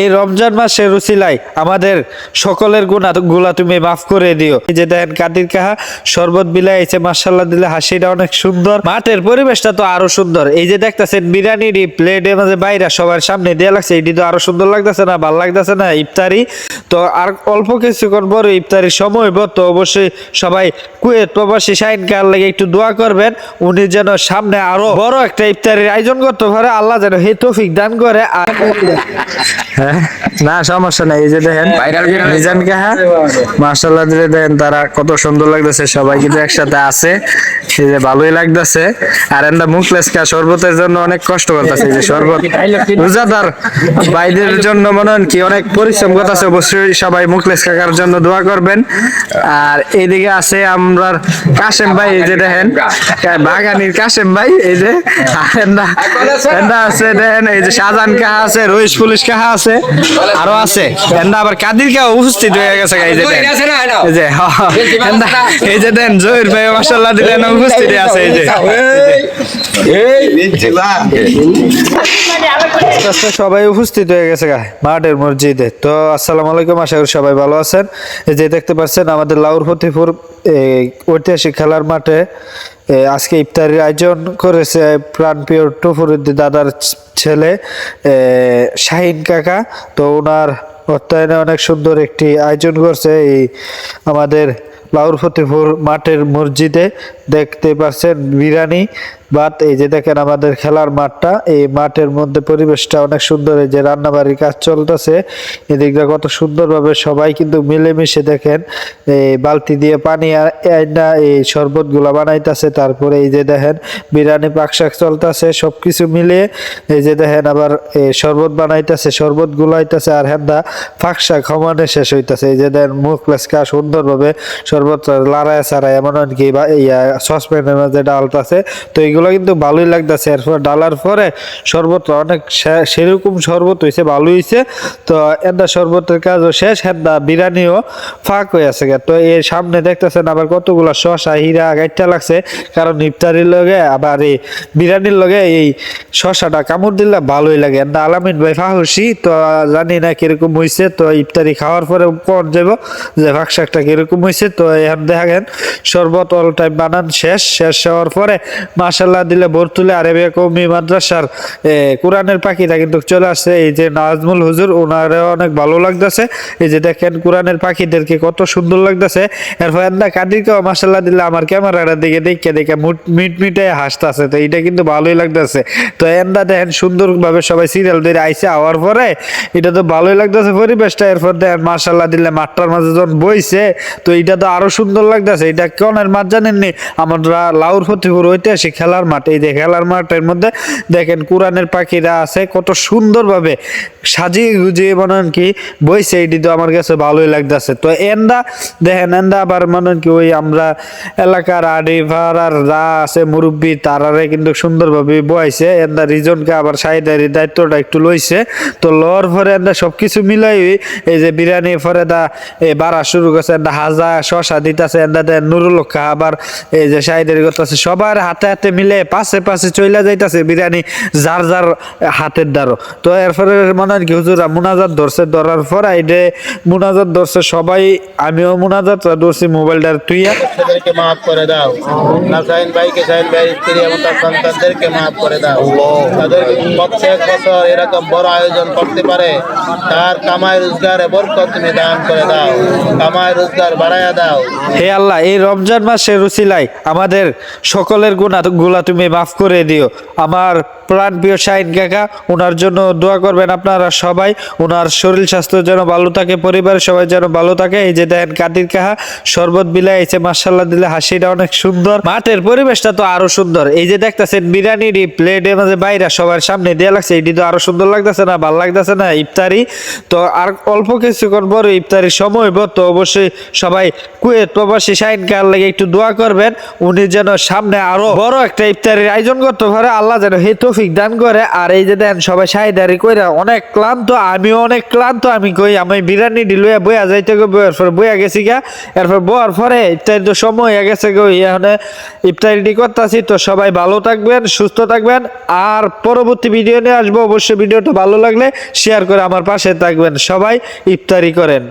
এই রমজান মাসের রুচিলাই আমাদের সকলের গুণা গুলা তুমি মাফ করে দিও। যে দেখেন কাদির কাহা শরবত বিলাইছে মার্শাল্লাহ দিলে হাসিটা অনেক সুন্দর। মাঠের পরিবেশটা তো আরও সুন্দর। এই যে দেখতেছেন বিরিয়ানির প্লেটের মাঝে বাইরে সবার সামনে দিয়ে লাগছে, এটি তো আরও সুন্দর লাগতেছে না, ভালো লাগতেছে না ইফতারি? তো আর অল্প কিছুক্ষণ পরে ইফতারির সময় হইব, তো অবশ্যই সবাই কুয়েত প্রবাসী শাহিন কার লাগে একটু দোয়া করবেন, উনি যেন সামনে আরও বড় একটা ইফতারির আয়োজন করতে পারে, আল্লাহ যেন হে তৌফিক দান করে। আর হ্যাঁ? না সমস্যা নাই এই যে দেখেন কাহা মার্শাল্লাহ দেখেন তারা কত সুন্দর লাগতেছে সবাই কিন্তু একসাথে আছে। এই যে ভালোই লাগতেছে। আর এন্ডা মুখলেসকা শরবতের জন্য অনেক কষ্ট করতেছে যে শরবত। রোজাদার জন্য মনে হয় কি অনেক পরিশ্রম করতেছে অবশ্যই সবাই মুখলেস কাকার জন্য দোয়া করবেন। আর এইদিকে আছে আমরার কাশেম ভাই এই যে দেখেন বাগানির কাশেম ভাই এই যে আর এন্ডা এন্ডা আছে দেখেন এই যে শাহজাহান কাহা আছে রইস পুলিশ কাহা আছে আরও আছে। এন্ডা আবার কাদির কাহা উপস্থিত হয়ে গেছে এই যে এই যে এন্ডা, এই যে দেন জহির ভাই মাসাল্লাহ দিলেন উপস্থিত আছে এই যে। সবাই উপস্থিত হয়ে গেছে মাঠের মসজিদে। তো আসসালামু আলাইকুম আশা করি সবাই ভালো আছেন। এই যে দেখতে পাচ্ছেন আমাদের লাউর ফতিপুর এই, ঐতিহাসিক খেলার মাঠে আজকে ইফতারির আয়োজন করেছে প্রাণপ্রিয় টফরুদ্দি দাদার ছেলে শাহিন কাকা। তো ওনার অর্থায়নে অনেক সুন্দর একটি আয়োজন করছে এই আমাদের লাউর ফতিপুর মাঠের মসজিদে। দেখতে পাচ্ছেন বিরিয়ানি বাত এই যে দেখেন আমাদের খেলার মাঠটা, এই মাঠের মধ্যে পরিবেশটা অনেক সুন্দর। এই যে রান্নাবাড়ির কাজ চলতেছে, এদিকটা কত সুন্দরভাবে সবাই কিন্তু মিলেমিশে দেখেন, এই বালতি দিয়ে পানি আইনা, এই শরবতগুলা বানাইতেছে। তারপরে এই যে দেখেন, বিরিয়ানি পাকশাক চলতেছে, সবকিছু মিলিয়ে এই যে দেখেন আবার এই শরবত বানাইতেছে, শরবত গুলাইতেছে আর হেন্দা ফাঁকশাক সমানে শেষ হইতাছে। এই যে দেখেন, মুখ লেসকা সুন্দরভাবে শরবত লাড়ায় সারায় এমন কি বা ইয়া সসপ্যানের মধ্যে ডালতাছে তো এইগুলো কিন্তু ভালোই লাগতেছে। এরপর ডালার পরে শরবত অনেক সেরকম শরবত হয়েছে ভালো হয়েছে তো এন্দা শরবতের কাজও শেষ হেন্দা বিরিয়ানিও ফাঁক হয়ে আছে তো এর সামনে দেখতেছেন আবার কতগুলা শশা হীরা, গাইটা লাগছে। কারণ ইফতারির লগে আবার এই বিরিয়ানির লগে এই শশাটা কামড় দিলে ভালোই লাগে। এন্দা আলামিন ভাই ফাহুসি, তো জানি না কীরকম হয়েছে তো ইফতারি খাওয়ার পরে পর যাব যে ভাগ শাকটা কীরকম হয়েছে তো এখন দেখা দেখেন, শরবত অল টাইম বানান শেষ। শেষ হওয়ার পরে মাশাল্লাহ দিলে বর্তুলে আরেবিয়া কৌমি মাদ্রাসার কোরআনের পাখিটা কিন্তু চলে আসছে। এই যে নাজমুল হুজুর, ওনারও অনেক ভালো লাগতেছে। এই যে দেখেন কোরআনের পাখিদেরকে কত সুন্দর লাগতেছে। এরপর এন্দা কাদিরকেও মাশাল্লাহ দিলে আমার ক্যামেরাটার দিকে দেখে দেখে মুট- মিট মিটে হাসতেছে। তো এটা কিন্তু ভালোই লাগতেছে। তো এন্দা দেখেন সুন্দরভাবে সবাই সিরিয়াল ধরে আইসে আওয়ার পরে। এটা তো ভালোই লাগতেছে পরিবেশটা। এরপর দেখেন মার্শাল্লাহ দিলে মাঠটার মাঝে যখন বইছে। তো এটা তো আরও সুন্দর লাগতেছে। এটা কনের মাঠ জানেননি? আমরা লাউর ফতিপুর ঐতিহাসিক খেলার মাঠ। এই যে খেলার মাঠের মধ্যে দেখেন কোরআনের পাখিরা আছে, কত সুন্দরভাবে সাজিয়ে গুজিয়ে মনে কি, বইছে, এটি তো আমার কাছে ভালোই লাগতেছে। তো এন্দা দেখেন এন্দা আবার মনে কি, ওই আমরা এলাকার আড়ি ভাড়ার যা আছে মুরব্বী, তারারে কিন্তু সুন্দরভাবে বয়াইছে এন্দা রিজনকে আবার সাইডের দায়িত্বটা একটু লইছে। তো লওয়ার পরে এন্দা সবকিছু মিলাই এই যে বিরিয়ানি পরে দা এ বাড়া শুরু করছে এন্দা হাজা শশা দিতেছে এন্দা দেন নুরুল আবার এই যে সাইডের করতেছে। সবার হাতে হাতে মিলে পাশে পাশে চইলা যাইতাছে বিরিয়ানি যার যার হাতের দ্বারো তো এরপরে মনে হয় কি হুজুরা মুনাজাত ধরছে ধরার পরে এইটা মুনাজাত ধরছে সবাই আমিও মুনাজাত ধরছি মোবাইলটার তুইয়া। তাদেরকে মাফ করে দাও। নাসাইন ভাইকে সাইন ভাই স্ত্রী এবং তার সন্তানদেরকে মাফ করে দাও। তাদের প্রত্যেক বছর এরকম বড় আয়োজন করতে পারে তার কামাই রোজগারে বরকত তুমি দান করে দাও কামাই রোজগার বাড়াইয়া দাও। হে আল্লাহ এই রমজান মাসের রুচিলাই আমাদের সকলের গুণা গুলা তুমি মাফ করে দিও। আমার প্রাণ প্রিয় শাহিন কাকা ওনার জন্য দোয়া করবেন আপনারা সবাই। ওনার শরীর স্বাস্থ্য যেন ভালো থাকে পরিবারের সবাই যেন ভালো থাকে। এই যে দেখেন কাদির কাহা শরবত বিলাইছে মার্শাল্লাহ দিলে হাসিটা অনেক সুন্দর। মাঠের পরিবেশটা তো আরও সুন্দর। এই যে দেখতেছেন বিরিয়ানির প্লেটের মাঝে বাইরে সবার সামনে দেওয়া লাগছে। এটি তো আরও সুন্দর লাগতেছে না, ভালো লাগতেছে না, ইফতারি। তো আর অল্প কিছুক্ষণ পরে ইফতারির সময় হইব, তো অবশ্যই সবাই কুয়েত প্রবাসী শাহিন কার লাগে একটু দোয়া করবেন। উনি যেন সামনে আরও বড় একটা ইফতারির আয়োজন করতে পারে, আল্লাহ যেন হে তৌফিক দান করে। আর এই যে দেন, সবাই সাহিদারি কইরা অনেক ক্লান্ত, আমিও অনেক ক্লান্ত, আমি কই, আমি বিরিয়ানি ডিলুয়া বইয়া যাইতে গো, বইয়ার পর বইয়া গেছি গা। এরপর বয়ার পরে ইফতারি তো সময় হয়ে গেছে গো, এখানে ইফতারিটি করতেছি, তো সবাই ভালো থাকবেন, সুস্থ থাকবেন। আর পরবর্তী ভিডিও নিয়ে আসব, অবশ্যই ভিডিওটা ভালো লাগলে শেয়ার করে আমার পাশে থাকবেন। সবাই ইফতারি করেন।